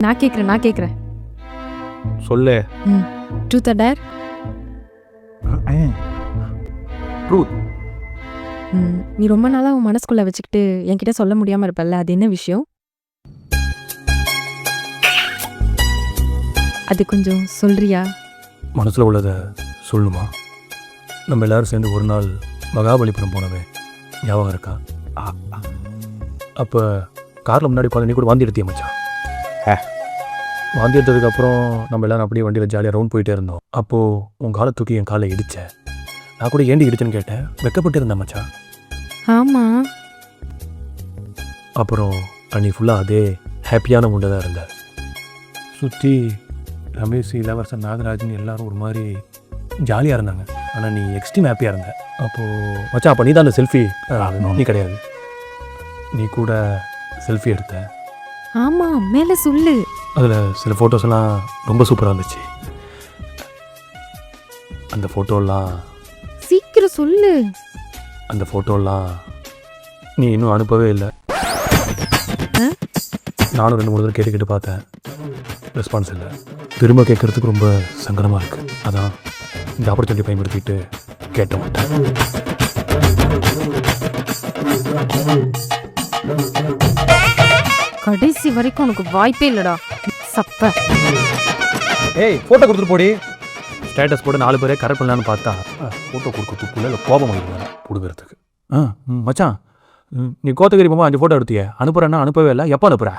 நான் கேட்குறேன் நான் கேட்குறேன் சொல்லு. ம் ட்ரூத் டேர் ட்ரூத் நீ ரொம்ப நாளாக உன் மனசுக்குள்ளே வச்சுக்கிட்டு என்கிட்ட சொல்ல முடியாமல் இருப்பல்ல அது என்ன விஷயம்? அது கொஞ்சம் சொல்றியா? மனசில் உள்ளதை சொல்லணுமா நம்ம எல்லாரும் சேர்ந்து ஒரு நாள் மகாபலிபுரம் போனவே ஞாபகம் இருக்கா? அப்போ காரில் முன்னாடி உட்காந்து நீ கூட வாந்தி எடுத்திய மச்சான்? வாந்தி எடுத்ததுக்கப்புறம் நம்ம எல்லாரும் அப்படியே வண்டியில் ஜாலியாக ரவுண்ட் போயிட்டே இருந்தோம். அப்போது உன் காலை தூக்கி என் காலை இடிச்ச. நான் கூட ஏண்டி இடிச்சேன்னு கேட்டேன்? வெக்கப்பட்டு இருந்தேன் மச்சான். ஆமாம் அப்புறம் அன்னைக்கு ஃபுல்லாக அதே ஹாப்பியான முண்டை தான் இருந்தேன் சுற்றி ரமேஷ் இளவரசன் நாகராஜன் எல்லாரும் ஒரு மாதிரி ஜாலியாக இருந்தாங்க. ஆனால் நீ எக்ஸ்ட்ரீம் ஹாப்பியாக இருந்த. அப்போது மச்சான் அப்போ நீ தான் அந்த செல்ஃபி நீ கிடையாது. நீ கூட செல்ஃபி எடுத்த ஆமாம் மேலே சொல்லு. அதில் சில ஃபோட்டோஸ் எல்லாம் ரொம்ப சூப்பராக இருந்துச்சு. அந்த ஃபோட்டோலாம் சீக்கிரம் சொல்லு. அந்த ஃபோட்டோலாம் நீ இன்னும் அனுப்பவே இல்லை? நானும் ரெண்டு மூணு தடவை கேட்டு கேட்டு பார்த்தேன். ரெஸ்பான்ஸ் இல்லை. திரும்ப கேட்கறதுக்கு ரொம்ப சங்கடமாக இருக்குது அதான் இந்த ஆப்பர்ச்சுனிட்டி பயன்படுத்திட்டு கேட்ட மாட்டேன். கடைசி வரைக்கும் உனக்கு வாய்ப்பே இல்லடா. சப்ப. ஏய் ஃபோட்டோ கொடுத்துட்டு போடி. ஸ்டேட்டஸ் போட்டு நாலு பேரே கரெக்ட் பண்ணலான்னு பார்த்தா ஃபோட்டோ கொடுக்க துப்புல இல்லை கோபம் வந்துருக்காங்க கொடுக்கறதுக்கு ஆ ம், மச்சான் நீ கோத்தகிரி போகும்போது அஞ்சு ஃபோட்டோ எடுத்தியே. அனுப்புறேன்னா அனுப்பவே இல்லை. எப்போ அனுப்புற?